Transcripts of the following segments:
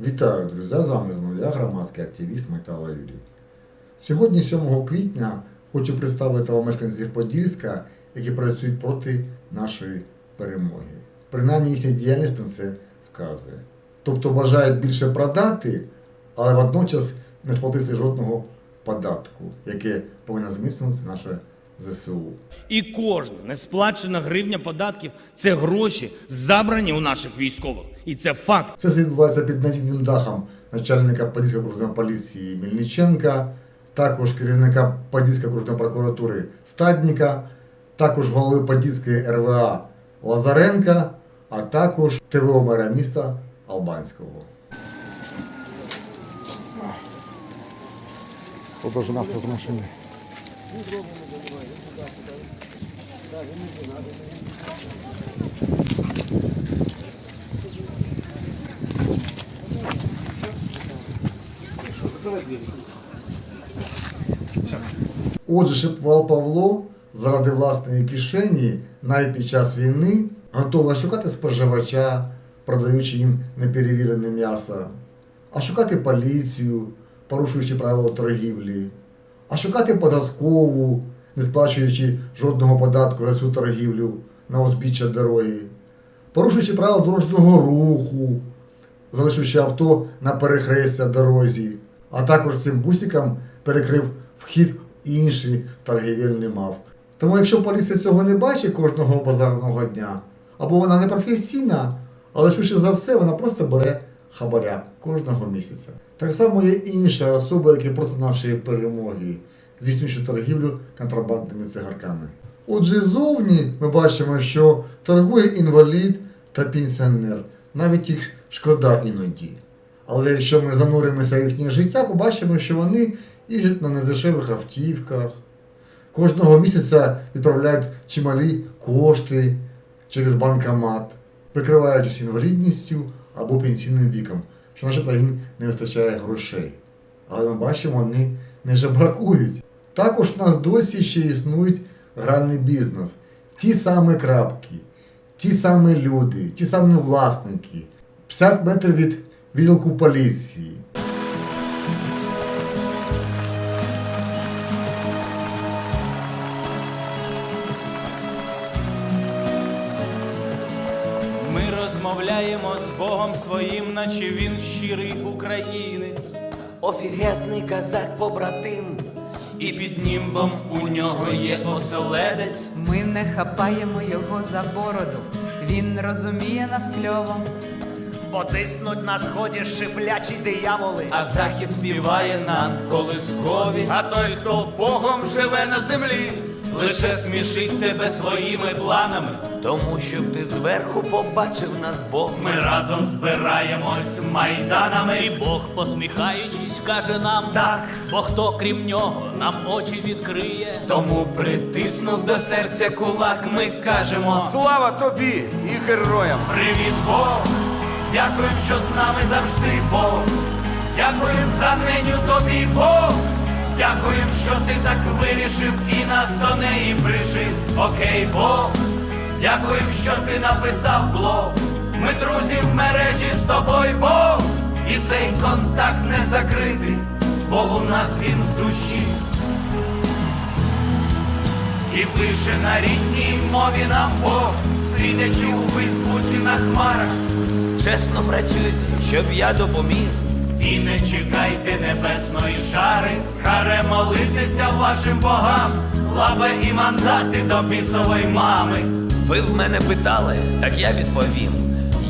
Вітаю, друзі! З вами знову я, громадський активіст Майтала Юрій. Сьогодні, 7 квітня, хочу представити вам мешканців Подільська, які працюють проти нашої перемоги. Принаймні їхня діяльність на це вказує. Тобто бажають більше продати, але водночас не сплатити жодного податку, яке повинно зміцнити наше ЗСУ. І кожна несплачена гривня податків це гроші, забрані у наших військових. І це факт. Це все відбувається під надійним дахом начальника Подільської окружної поліції Мельниченка, також керівника Подільської окружної прокуратури Стадніка, також голови Подільської РВА Лазаренка, а також ТВО мера міста Албанського. Це дуже машини. Отже, Шипвал Павло заради власної кишені навіть під час війни готовий шукати споживача, продаючи їм неперевірене м'ясо, а шукати поліцію, порушуючи правила торгівлі, а шукати податкову, не сплачуючи жодного податку за цю торгівлю на узбіччя дороги, порушуючи правила дорожнього руху, залишивши авто на перехрестя дорозі, а також цим бусиком перекрив вхід в інші торгівельні мав. Тому якщо поліція цього не бачить кожного базарного дня, або вона не професійна, але швидше за все вона просто бере хабаря кожного місяця. Так само є інші особи, які проти нашої перемоги, здійснюючи торгівлю контрабандними цигарками. Отже, зовні ми бачимо, що торгує інвалід та пенсіонер. Навіть їх шкода іноді. Але якщо ми зануримося в їхнє життя, побачимо, що вони їздять на недешевих автівках, кожного місяця відправляють чималі кошти через банкомат, прикриваючись інвалідністю або пенсійним віком, що начебто їм не вистачає грошей. Але ми бачимо, вони не жебракують. Також у нас досі ще існують гральний бізнес. Ті самі крапки, ті самі люди, ті самі власники. 50 метрів від відділку поліції. Розмовляємо з Богом своїм, наче він щирий українець. Офігезний казак побратим. І під німбом у нього є оселедець. Ми не хапаємо його за бороду. Він розуміє нас кльово. Потиснуть на сході шиплячі дияволи. А захід співає нам колискові. А той, хто Богом живе на землі, лише смішить тебе своїми планами. Тому щоб ти зверху побачив нас Бог. Ми разом збираємось майданами. І Бог, посміхаючись, каже нам Так. бо хто крім нього нам очі відкриє. Тому притиснув до серця кулак, ми кажемо. Слава тобі і героям! Привіт, Бог! Дякуємо, що з нами завжди Бог. Дякуємо за неню тобі, Бог. Дякуємо, що ти так вирішив і нас до неї пришив. Окей, Бог. Дякуємо, що ти написав блог. Ми друзі в мережі з тобою, Бог. І цей контакт не закритий, бо у нас він в душі. І пише на рідній мові нам Бог, сидячи у Фейсбуці на хмарах. Чесно працюйте, щоб я допоміг. І не чекайте небесної шари, харе молитися вашим богам, лаве і мандати до бісової мами. Ви в мене питали, так я відповім.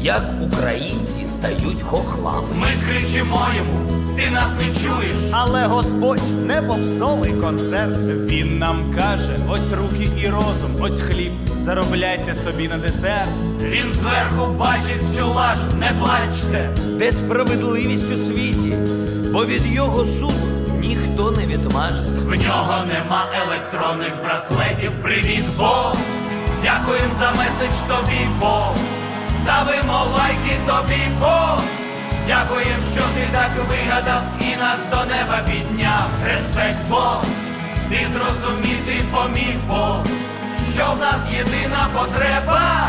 Як українці стають хохлами. Ми кричимо йому, ти нас не чуєш. Але Господь не попсовий концерт. Він нам каже: ось руки і розум, ось хліб, заробляйте собі на десерт. Він зверху бачить всю лажу, не плачте. Де справедливість у світі, бо від його суду ніхто не відмаже. В нього нема електронних браслетів. Привіт, Бог! Дякуємо за меседж тобі, Бог! Ставимо лайки тобі, Бог! Дякуємо, що ти так вигадав і нас до неба підняв. Респект Бог! Ти зрозуміти поміг Бог, що в нас єдина потреба.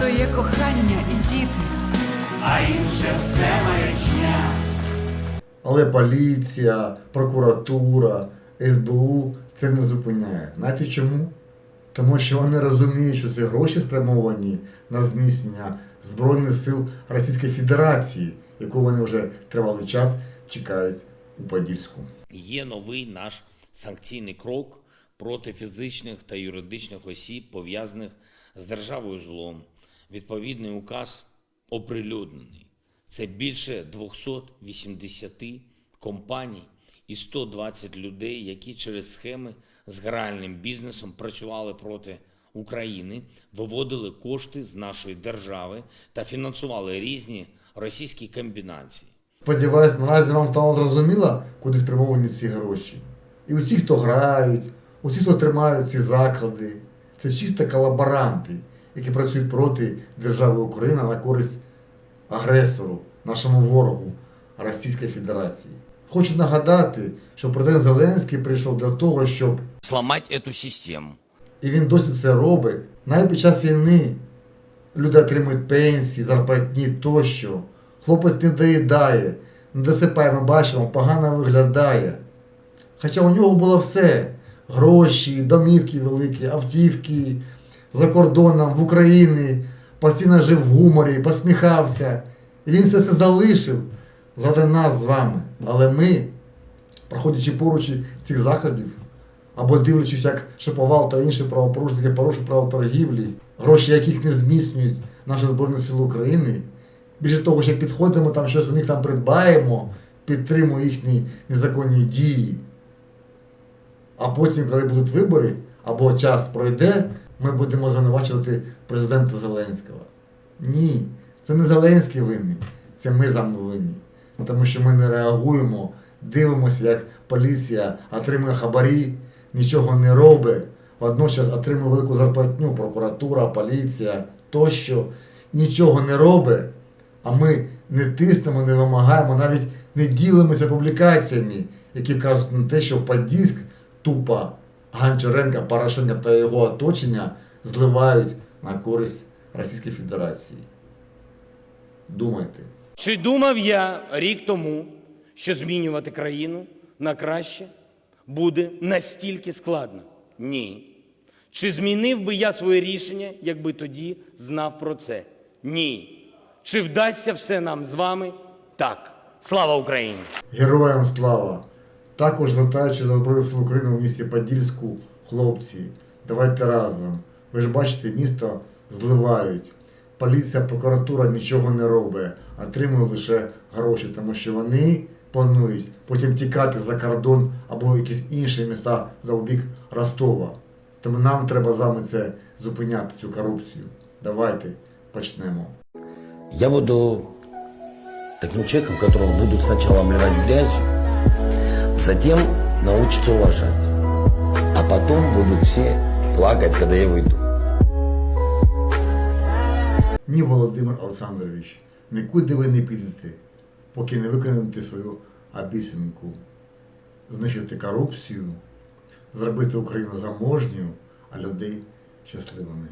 То є кохання і діти. а інше все маячня. Але поліція, прокуратура, СБУ це не зупиняє. Знаєте чому? Тому що вони розуміють, що ці гроші спрямовані на зміцнення Збройних сил Російської Федерації, яку вони вже тривалий час чекають у Подільську. Є новий наш санкційний крок проти фізичних та юридичних осіб, пов'язаних з державою злом. Відповідний указ оприлюднений. Це більше 280 компаній і 120 людей, які через схеми з гральним бізнесом працювали проти України, виводили кошти з нашої держави та фінансували різні російські комбінації. Сподіваюсь, наразі вам стало зрозуміло, куди спрямовані ці гроші. І усі, хто грають, усі, хто тримають ці заклади, це чисто колаборанти, які працюють проти держави Україна на користь агресору, нашому ворогу Російської Федерації. Хочу нагадати, що президент Зеленський прийшов для того, щоб Сломать эту систему. і він досі це робить. Навіть під час війни люди отримують пенсії, зарплатні тощо. Хлопець не доїдає, не досипає, ми бачимо, погано виглядає. Хоча у нього було все: гроші, домівки великі, автівки за кордоном, в Україні, постійно жив в гуморі, посміхався. І він все це залишив заради нас з вами. Але ми, проходячи поруч цих заходів, або дивлячись, як Шиповал та інші правопорушники порушують право торгівлі, гроші яких не зміцнюють наші Збройні Сили України. Більше того, що підходимо, там щось у них там придбаємо, підтримуємо їхні незаконні дії. А потім, коли будуть вибори, або час пройде, ми будемо звинувачувати президента Зеленського. Ні, це не Зеленський винний, це ми з вами винні. Тому що ми не реагуємо, дивимося, як поліція отримує хабарі, нічого не робить, водночас отримує велику зарплатню, прокуратура, поліція тощо, нічого не робить, а ми не тиснемо, не вимагаємо, навіть не ділимося публікаціями, які кажуть на те, що Подільськ тупо Гончаренка, Порошенка та його оточення зливають на користь Російської Федерації. Думайте. Чи думав я рік тому, що змінювати країну на краще буде настільки складно? Ні. Чи змінив би я своє рішення, якби тоді знав про це? Ні. Чи вдасться все нам з вами? Так. Слава Україні! Героям слава! Також звертаючи за Збройних сил у місті Подільську, хлопці, давайте разом. Ви ж бачите, місто зливають. Поліція, прокуратура нічого не робить, отримує лише гроші, тому що вони планують потім тікати за кордон або якісь інші міста в бік Ростова. Тому нам треба з вами це зупиняти, цю корупцію. Давайте почнемо. Я буду таким человеком, которого будут сначала обливать грязью, затем научатся уважать, а потом будут все плакать, когда я выйду. Ні, Володимир Олександрович, нікуди ви не підете, поки не виконаєте свою обіцянку. Знищити корупцію, зробити Україну заможню, а людей щасливими.